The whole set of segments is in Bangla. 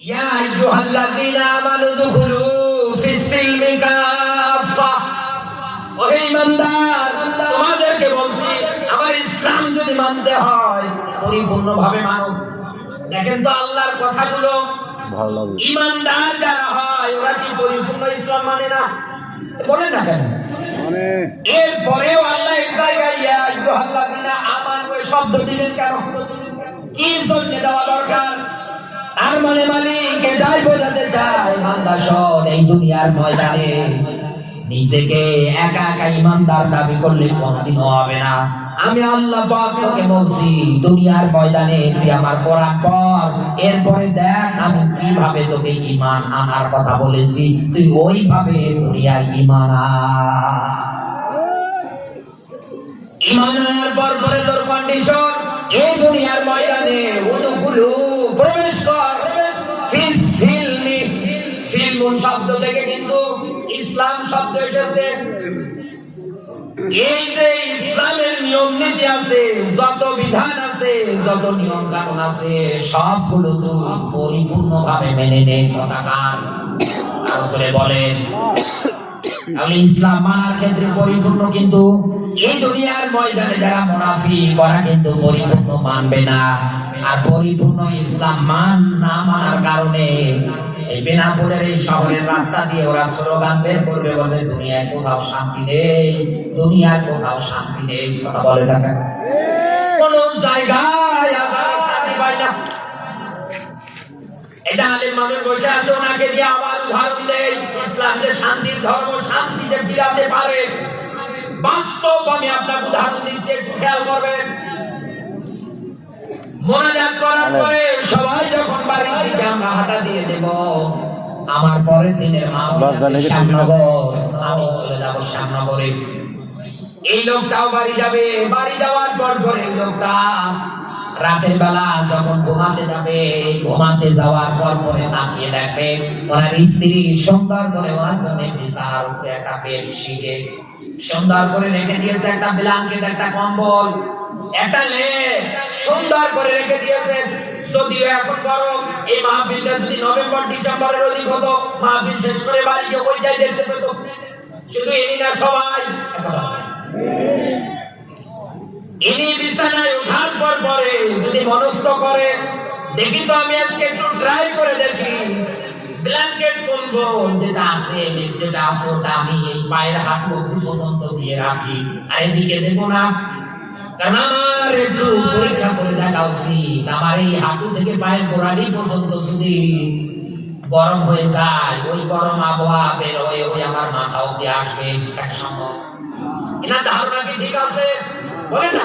ইয়া আইয়ুহাল্লাযীনা আমানু দুখুলু ফিস-সিলমি কাফা ও ঈমানদার তোমাদেরকে বলছি আমার ইসলাম যদি মানতে হয় পরিপূর্ণভাবে মানো দেখেন তো আল্লাহর কথাগুলো। ভালো। লাগবে ইমানদার যারা হয় ওরা কি পরিপূর্ণ ইসলাম মানে না? বলেন না কেন? মানে এরপরেও আল্লাহ এক জায়গায় ইয়া আইয়ুহাল্লাযীনা আমানু শব্দ দিলেন কেন? কি জন্য দেওয়া দরকার? তার মানে মালিক, এটাই বোঝাতে চায় বান্দা শোন এই দুনিয়ার ময়দানে। নিজেকে একা একা ইমানদার দাবি করলে কোনদিনও হবে না। আমি আল্লাহ পাক বলছি, দুনিয়ার ময়দানে তুই আমার কোরআন পড়, এরপরে দেখ আমি কীভাবে তোকে ঈমান আনার কথা বলেছি। তুই ওইভাবে দুনিয়ার ঈমান আন। ঈমান আনার পর পরে তোর কন্ডিশন এই দুনিয়ার ময়দানে প্রবেশ কর। সিলমুন শব্দ থেকে কিন্তু ইসলাম শব্দ এসেছে। এই যে ইসলামের নিয়ম নীতি আছে, যত বিধান আছে, যত নিয়ম কানুন আছে, সবগুলো তো মেনে নেই বলেন ইসলাম মানার ক্ষেত্রে পরিপূর্ণ কিন্তু এই দুনিয়ার ময়দানে যারা মুনাফি করা কিন্তু পরিপূর্ণ মানবে না। আর পরিপূর্ণ ইসলাম মান না মানার কারণে এই বেনাপুরের এই শহরের রাস্তা দিয়ে ওরা স্লোগান বের করবে, বলে, দুনিয়ায় কোথাও শান্তি নেই দুনিয়ার কোথাও শান্তি নেই। কথা বলে না কেন? জায়গায় শান্তি পাই না। এটা আলেম মানুষ বসে আছে, ওনাকে দিয়ে আবার উদাহরণ দেয় ইসলাম যে শান্তির ধর্ম, শান্তিতে ফিরাতে পারে? বাস্তব আমি আপনার উদাহরণ একটু খেয়াল করবেন। মোনাজাত করার পরে সবাই যখন বাড়ির দিকে আমরা হাঁটা দিয়ে দেব আমার পরের দিনের মা শ্যামনগর আমি চলে যাব শ্যামনগরে এই লোকটাও বাড়ি যাবে। বাড়ি যাওয়ার পর পরে এই লোকটা রাতের বেলা যখন ঘুমাতে যাবে ঘুমাতে যাওয়ার পর পরে তাকিয়ে দেখবে ওনার স্ত্রী সুন্দর করে ওনার জন্য বিছানার উপরে একটা বেড শিখে সুন্দর করে রেখে দিয়েছে একটা ব্ল্যাঙ্কেট, একটা কম্বল। একটা লে সুন্দর করে রেখে দিয়েছে। যদিও এখন গরম এই মাহফিলটা যদি নভেম্বর, ডিসেম্বরের অধিক হতো, মাহফিল শেষ করে পেত। শুধু না, সবাই। বিছানায় ওঠার পর পরে যদি মনস্থ করে, দেখি তো আমি আজকে একটু ট্রাই করে দেখি। ব্ল্যাঙ্কেট কম্বল যেটা আছে যেটা আছে, ওটা আমি এই পায়ের হাঁটু অব্দি পর্যন্ত দিয়ে রাখি। আর এদিকে দেবো না, কারণ আমার একটু পরীক্ষা করে দেখা উচিত। আমার এই হাঁটু থেকে পায়ের গোড়ালি পর্যন্ত যদি গরম হয়ে যায়, ওই গরম আবহাওয়া বের হয়ে ওই আমার মাথা অব্দি আসবে একটা সম্ভব? ধারণা কি ঠিক আছে? বলেন না।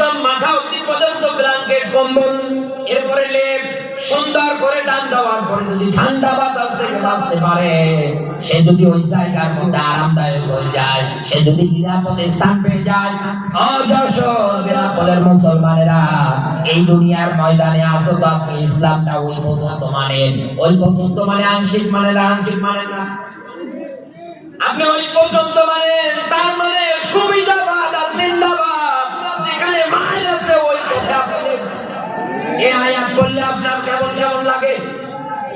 একদম মাথা অব্দি পর্যন্ত ব্ল্যাঙ্কেট, কম্বল, এরপরে লেপ, সুন্দর করে ডান দেওয়ার পরে যদি ঠান্ডা বাতাস থেকে বাঁচতে পারে, সে যদি ওই জায়গার মধ্যে আরামদায়ক হয়ে যায়, সে যদি নিরাপদে স্থান পেয়ে যায় অযশোর বেনাপোলের মুসলমানেরা, এই দুনিয়ার ময়দানে আসো তো আপনি, ইসলামটা ওই পর্যন্ত মানেন, ওই পর্যন্ত মানে আংশিক মানে না আংশিক মানে না? আপনি ওই পর্যন্ত মানে তার মানে সুবিধাবাদ এই আয়াত বললে আপনার কেমন কেমন লাগে?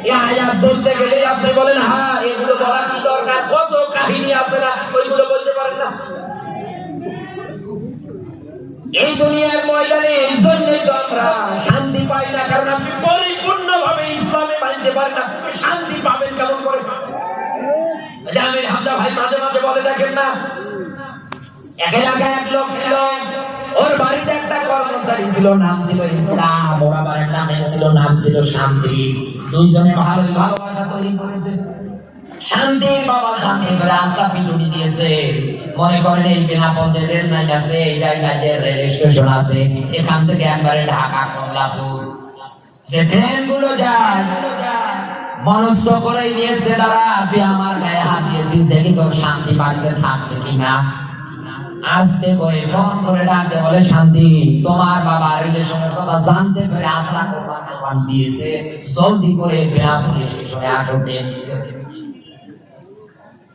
এই আয়াত বলতে গেলে আপনি বলেন হ্যাঁ এগুলো বলা কি দরকার? কত কাহিনী আছে না ওইগুলো বলতে পারেন না? এই দুনিয়ার ময়দানে এই জন্যই তো আমরা শান্তি পাই না, কারণ আপনি পরিপূর্ণ ভাবে ইসলামে মানতে পারেন না। শান্তি পাবেন কেমন করে? জামির হামদা ভাই মাঝে মাঝে বলে দেখেন না, এক এলাকায় এক লোক ছিল ওর বাড়িতে একটা কর্মচারী ছিল, নাম ছিল ইসলাম। ওর আবার একটা মেয়ে ছিল, নাম ছিল শান্তি। দুইজনে ভালোই ভালোবাসা তৈরি করেছে। শান্তি ঢাকা, কমলাপুর। যে ট্রেন যায়, মনস্থ করে নিয়েছে তারা গায়ে হাত দিয়েছিস দেখি শান্তি বাড়িতে থাকছে কিনা। আজকে করে ফোন করে ডাকতে বলে শান্তি তোমার বাবা রিলেশনের কথা জানতে পেরে আস্থা কোরবান কোরবান দিয়েছে। জলদি করে ফেরা পুলিশ স্টেশনে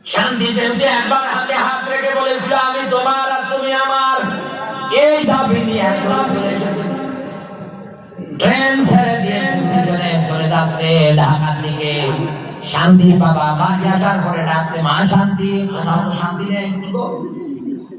শান্তি একবার হাতে হাত রেখে বলেছিল আমি তোমার আর তুমি আমার। এই দাবি নিয়ে চলে এসেছে ট্রেন ছেড়ে দিয়েছে পিছনে চলে যাচ্ছে ঢাকার দিকে। শান্তির বাবা বাড়ি আসার পরে ডাকছে মা শান্তি কোথাও তো শান্তি নেই।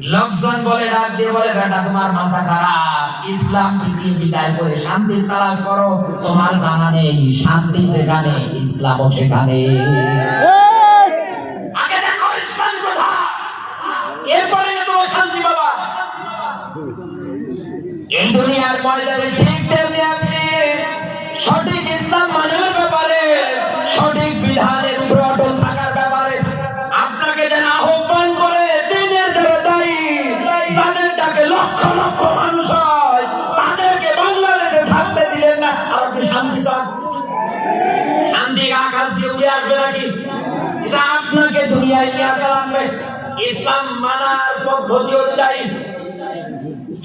লোকজন বলে, ডাক দিয়ে বলে, বেটা, তোমার মাথা খারাপ। ইসলাম থেকে বিদায় করে শান্তির তালাশ করো। তোমার জানা নেই শান্তি যেখানে ইসলাম সেখানে। নিয়ে আসা লাগবে ইসলাম মানার পদ্ধতি অনুযায়ী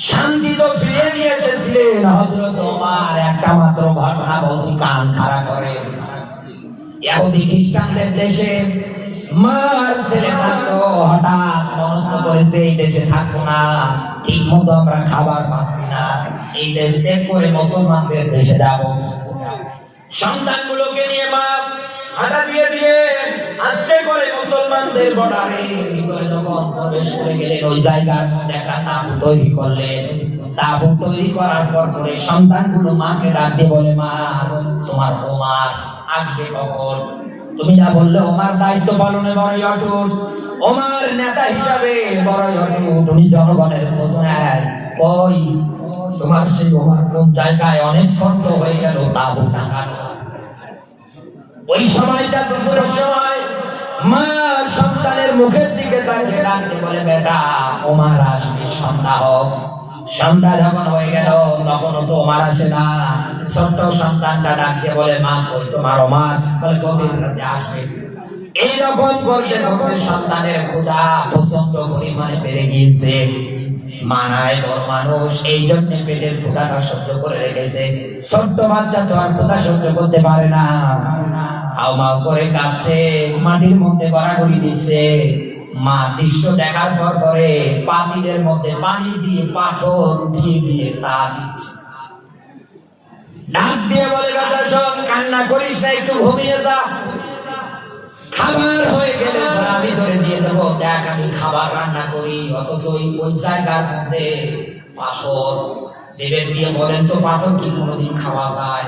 শান্তি তো ফিরে নিয়ে এসেছিলেন হযরত ওমর। একটা মাত্র ঘটনা বলছি, কান খাড়া করে। ইহুদি খ্রিস্টানদের দেশে মার ছেলে থাকতো, হঠাৎ মনস্থ করেছে, এই দেশে থাকব না। ঠিক মতো আমরা খাবার পাচ্ছি না। এই দেশ ত্যাগ করে মুসলমানদের দেশে যাব। সন্তানগুলোকে নিয়ে মা হাঁটা দিয়ে দিয়ে করে মুসলমানদের বর্ডারে ভিতরে যখন প্রবেশ করে ওই জায়গার একটা তাবু তৈরি করলেন। তাবু তৈরি করার পর করে সন্তানগুলো মাকে ডাক দিয়ে বলে, মা, তোমার ওমার আসবে কখন? তুমি না বললে ওমার দায়িত্ব পালনে বড়ই অটুট। ওমার নেতা হিসাবে বড়ই অটুট। তুমি জনগণের খোঁজ ওই তোমার সেই ওমার কোন জায়গায় অনেকক্ষণ তো হয়ে গেল তাবু টাঙানো ওই সময়টা দুপুরের সময়। মা সন্তানের মুখের দিকে ডাকতে বলে, বেটা ওমার আসবে সন্ধ্যা হোক। সন্ধ্যা যখন হয়ে গেল তখন তো ওমার আসে না। ছোট্ট সন্তানটা ডাকতে বলে, মা তোমার ওমার বলে, গভীর রাতে আসবে। এইরকম সন্তানের ক্ষুধা প্রচণ্ড পরিমাণে বেড়ে গিয়েছে। মানায় বড় মানুষ, এই জন্য পেটের ক্ষুধাটা সহ্য করে রেখেছে। ছোট্ট বাচ্চা তো আর ক্ষুধা সহ্য করতে পারে না। হাও মাও করে কাঁপছে মাটির মধ্যে গড়াগড়ি দিচ্ছে। মা দৃশ্য দেখার পর করে পাতিলের মধ্যে পানি দিয়ে পাথর উঠিয়ে দিয়ে তা দিচ্ছে। ডাক দিয়ে বলে, বেটা সব কান্না করিস না, একটু ঘুমিয়ে যা। খাবার হয়ে গেলে আমি ধরে দিয়ে দেবো, দেখ, আমি খাবার রান্না করি। অথচ ওই ওই জায়গার মধ্যে পাথর। দেবেন দিয়ে বলেন, তো পাথর কি কোনোদিন খাওয়া যায়?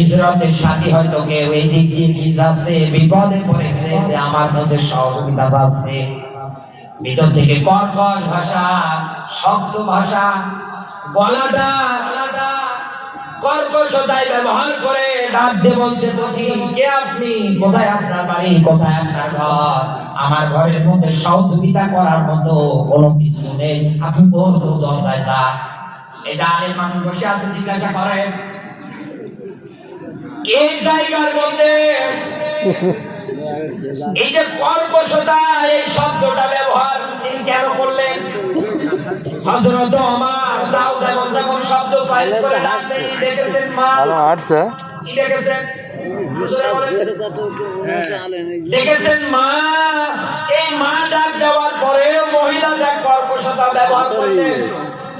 ইসরাতের সাথী হয়তো কেউ এই দিক দিয়ে কি যাচ্ছে, বিপদে পড়ে গেছে যে আমার কাছে সহযোগিতা পাচ্ছে। ভিতর থেকে কর্কশ ভাষা, শক্ত ভাষা, গলাটা কর্কশতায় ব্যবহার করে বলছে কে আপনি? কোথায় আপনার বাড়ি? কোথায় আপনার ঘর? আমার ঘরের মধ্যে সহযোগিতা করার মতো কোনো কিছু নেই। আপনি বলতো দরজায় এই যে আলের মানুষ বসে আছে, জিজ্ঞাসা করেন এই জায়গার মধ্যে এই যে কর্কশতা এই শব্দটা ব্যবহার তিনি কেন করলেন? হযরত আমার তাও যেমন তেমন শব্দ সাইজ করে ডাকছেন দেখেছেন মা? ভালো কি দেখেছেন? দেখেছেন মা? এই মা ডাক দেওয়ার পরে মহিলা ডাক কর্কশতা ব্যবহার করলেন।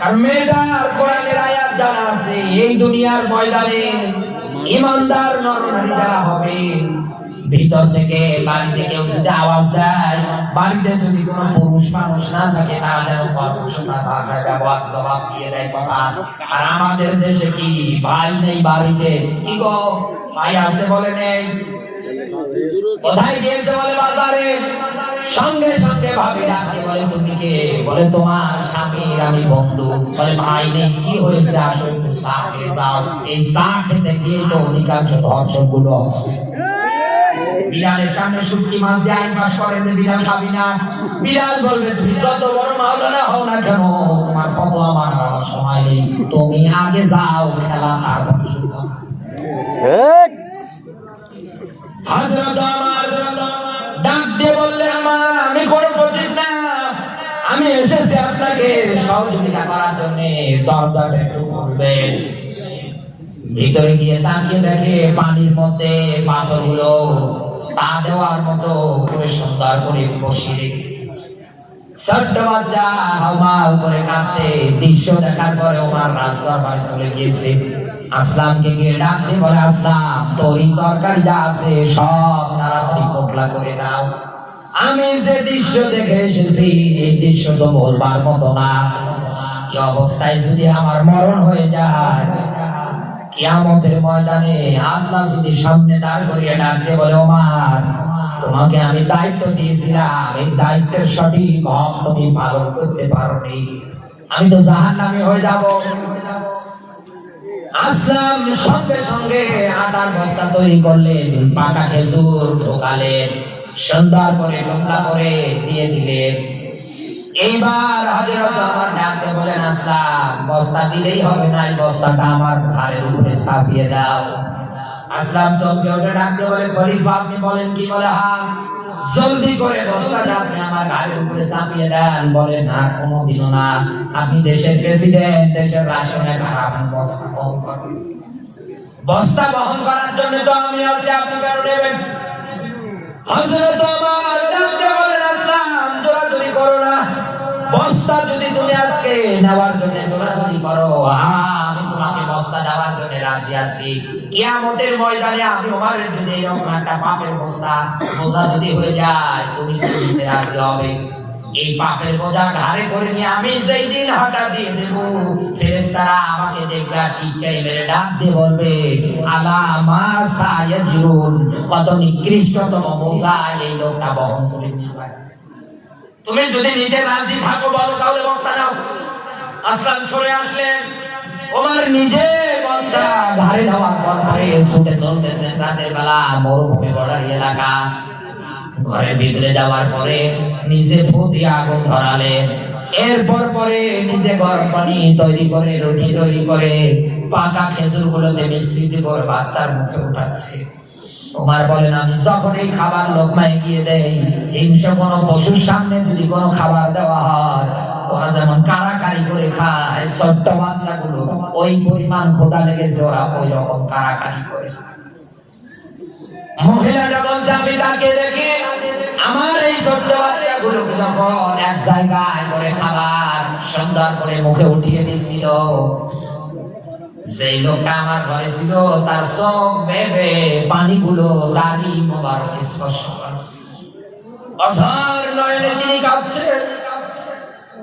আর মেয়েটার কোরআনের আয়াত জানা আছে এই দুনিয়ার ময়দানে ইমানদার নরনারী যারা হবে। ভিতর থেকে বাড়ি থেকে যদি আওয়াজ দেয়। বাড়িতে যদি কোনো পুরুষ মানুষ না থাকে যেন কর্মশতা ভাষায় ব্যবহার জবাব দিয়ে দেয় কথা। আর আমাদের দেশে কি? ভাই নেই বাড়িতে। কি গো? ভাই আছে বলে নেই। কোথায় গিয়েছে বলে বাজারে? সঙ্গে সঙ্গে ভাবি ডাকতে বলে তুমি কে? বলে তোমার স্বামীর আমি বন্ধু। বলে ভাই নেই কি হয়েছে? আসো একটু চা খেয়ে যাও। এই চা খেতে গিয়ে তো অধিকাংশ ধর্ষণগুলো বিড়ালের সামনে শুটকি মাছ দিয়ে আইন পাস করেন বিড়াল খাবি না। বিড়াল বলবে তুমি যত বড় মাওলানা হও না কেন তোমার কত আমার আমার সময় নেই। তুমি আগে যাও খেলা শুরু আমার ডাক দিয়ে আমি কোনো না। আমি এসেছি আপনাকে সহযোগিতা করার জন্য। দরজাটা একটু ভিতরে গিয়ে তাকিয়ে দেখে পানির মধ্যে পাথরগুলো তা দেওয়ার মতো করে সুন্দর করে রেখেছে। ছোট্ট বাচ্চা হাউমাউ করে কাঁদছে দৃশ্য দেখার পরে ওনার রাজদর বাড়ি চলে গিয়েছে। আসলামকে গিয়ে ডাকতে বলে, আসলাম তরি তরকারি যা আছে, সব তাড়াতাড়ি পোটলা করে দাও। আমি যে দৃশ্য দেখে এসেছি, এই দৃশ্য তো বলবার মতো না। কি অবস্থায় যদি আমার মরণ হয়ে যায়, কিয়ামতের ময়দানে আল্লাহ যদি সামনে দাঁড় করিয়ে ডাকতে বলে, ওমার, তোমাকে আমি দায়িত্ব দিয়েছিলাম, এই দায়িত্বের সঠিক হক তুমি পালন করতে পারোনি। আমি তো জাহান নামে হয়ে যাব। আসলাম সঙ্গে সঙ্গে আটার বস্তা তৈরি করলেন, পাকা খেজুর ঢোকালেন সন্ধ্যা করে টোকলা করে দিয়ে দিলেন। এইবার হযরত আমার ডাকতে বলেন আসলাম, বস্তা দিলেই হবে না বস্তাটা আমার ঘরের উপরে চাপিয়ে দাও। আসলাম চমকে ডাকতে বলে খলিফা আপনি বলেন কি বলে? হা জলদি করে বস্তাটা আপনি আমার ঘাড়ের উপরে চাপিয়ে দেন। বলে না কোনোদিনও না। আপনি দেশের প্রেসিডেন্ট দেশের ভাড়া আপনি বস্তা কম করেন। বস্তা বহন করার জন্য তো আমি আছি আপনি কেন নেবেন? হযরত আমার ডাকতে বলেন আসলাম দৌড়াদৌড়ি করো না। বস্তা যদি তুমি আজকে নেওয়ার জন্য দৌড়াদৌড়ি করো হ্যাঁ, বস্তা দেওয়ার জন্য রাজি আছি। কিয়ামতের ময়দানে আমি তোমার যদি এরকম একটা পাপের বস্তা বোঝা যদি হয়ে যায়, তুমি দিতে রাজি হবে। এই পাপের বোঝা ঘাড়ে করে নিয়ে আমি যেই দিন হঠাৎ দিয়ে দেব ফেরেস্তারা আমাকে দেখবে টিকাই মেরে ডাক দিয়ে বলবে, আলা আমার সায়াজুন কত নিকৃষ্টতম বোঝা এই লোকটা বহন করে নিয়ে যায়। তুমি যদি নিজে রাজি থাকো, বলো তাহলে বস্তা নাও আসলাম, সরে আসলেন। পরে পাকা খেজুর গুলোতে মিশ্রিত করে বাচ্চার মুখে উঠাচ্ছে। তোমার বলেন, আমি যখন এই খাবার লোকমায় গিয়ে দেই হিংস কোনো পশুর সামনে যদি কোনো খাবার দেওয়া হয় ওরা যেমন কারাকারি করে খায় ছোট্ট বাচ্চাগুলো ওই পরিমাণ খোদা লেগেছে ওরা ওই রকম কারাকারি করে। মহিলা যখন তাকে দেখে আমার এই ছোট্ট বাচ্চাগুলোকে যখন এক জায়গায় করে খাবার সুন্দর করে মুখে উঠিয়ে দিয়েছিল সেই লোকটা আমার ঘরে ছিল, তার সব ভেবে পানিগুলো দাড়ি মোবারক স্পর্শ করছে। নয়নে তিনি কাঁদছেন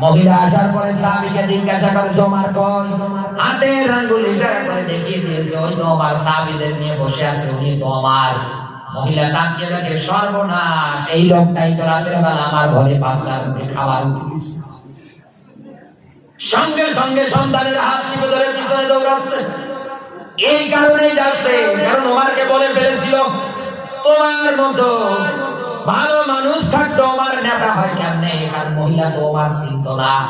মহিলা আসার পরে সাহাবীকে জিজ্ঞাসা করে সোমার কই হাতের আঙ্গুল ইশারা করে দেখিয়ে দিয়েছে, ওই তো আমার সাহাবীদের নিয়ে বসে আছে, উনি তো আমার মহিলা তাকিয়ে দেখে সর্বনাশ, এই লোকটাই তো রাতের বেলা আমার ঘরে খাবার সঙ্গে সঙ্গে সন্তানের হাত টিপে ধরে পিছনে দৌড়াচ্ছে এই কারণেই যাচ্ছে কারণ ওমারকে বলে ফেলেছিল, তোমার মতো ভালো মানুষ থাকতো, আমার নেতা হয় কেমনে? কারণ মহিলা তো আমার চিন্ত না।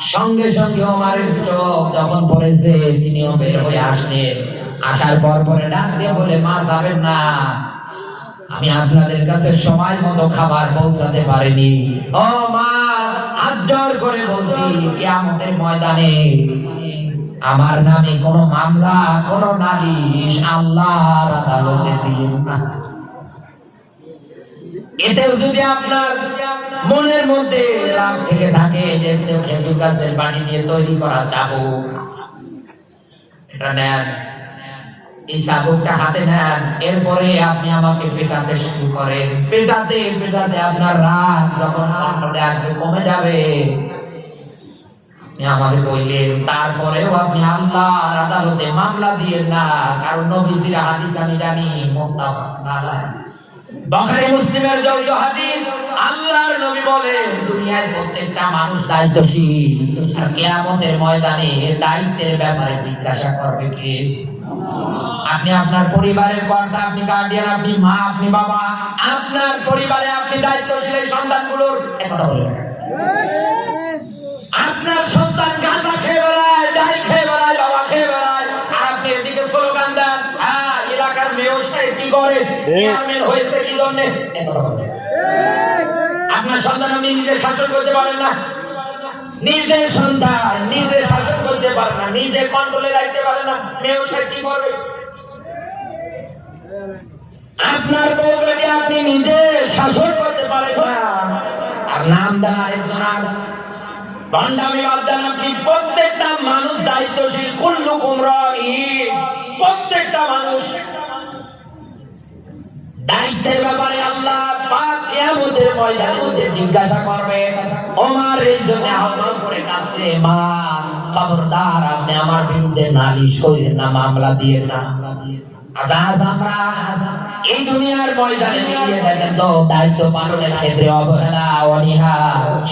সঙ্গে সঙ্গে আমার চোখ যখন পড়েছে, তিনিও বের হয়ে আসলেন। আসার পর পরে ডাক দিয়ে বলে, মা, যাবেন না। আমি আপনাদের কাছে সময় মতো খাবার পৌঁছাতে পারিনি। ও মা, হাত জোর করে বলছি, কিয়ামতের ময়দানে আমার নামে কোনো মামলা, কোনো নালিশ আল্লাহর আদালতে দিন না। যদি আপনার মনের মধ্যে রাগ থেকে থাকে গাছের পানি দিয়ে তৈরি করা চাবুক, এটা নেন। এই চাবুকটা হাতে নেন। এরপরে আপনি আমাকে পেটাতে শুরু করেন। পেটাতে পেটাতে আপনার রাগ যখন আসবে, কমে যাবে। আমাকে বললেন, তারপরেও আপনি আল্লাহর আদালতে মামলা দিয়ে না, কারণ নবীজির হাদিস আমি জানি আলাইহি। আপনি আপনার পরিবারের কর্তা, আপনি গার্ডিয়ান আপনি মা, আপনি বাবা, আপনার পরিবারে আপনি দায়িত্বশীল এই সন্তানগুলোর বলেন আপনার সন্তান খেয়ে সাহেব কি করে? চেয়ারম্যান হয়েছে কি জন্য? আপনার সন্তান নিজে শাসন করতে পারেন না। সন্তান, নিজে শাসন করতে পারে না। নিজে কন্ট্রোলে রাখতে পারে না। কি করবে? আপনার বউকে আপনি নিজে শাসন করতে পারেন না। আর নাম দেন আর। ভণ্ডামি বাদ দেন আপনি। প্রত্যেকটা মানুষ দায়িত্বশীল। কুল্লু কুমরি প্রত্যেকটা মানুষ দায়িত্বের ব্যাপারে আল্লাহ ময়দানে জিজ্ঞাসা করবে এই জন্য আহ্বান করে মা, খবরদার, আপনি আমার বিরুদ্ধে নালিশ না, মামলা দিয়ে না। দুনিয়ার দায়িত্ব পালনের ক্ষেত্রে অবহেলা, অনীহা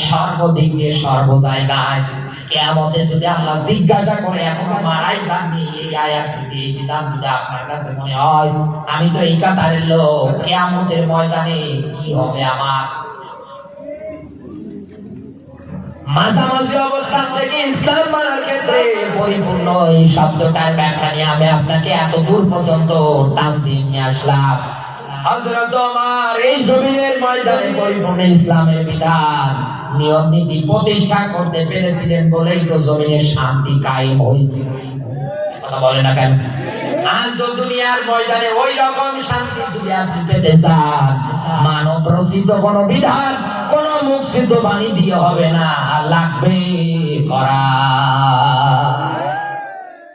সর্বদিক সর্ব জায়গায় কেয়ামতে যদি আল্লাহ জিজ্ঞাসা করে, এখনও মারাই যাননি এই আয়াত থেকে এই বিধান আপনার কাছে মনে হয়, আমি তো এই কাতারের লোক ময়দানে কি হবে আমার? পরিপূর্ণ এই শব্দটার ব্যাখ্যা নিয়ে আমি আপনাকে এত দূর পর্যন্ত টান দিয়ে নিয়ে আসলাম। হযরত আমার এই জমিনের ময়দানে পরিপূর্ণ ইসলামের বিধান। নিয়ম নীতি প্রতিষ্ঠা করতে পেরেছিলেন বলেই তো জমিনের শান্তি কায়েম হয়েছিল কথা বলে না কেন? কোন বাণী দিয়ে হবে না লাগবে করা।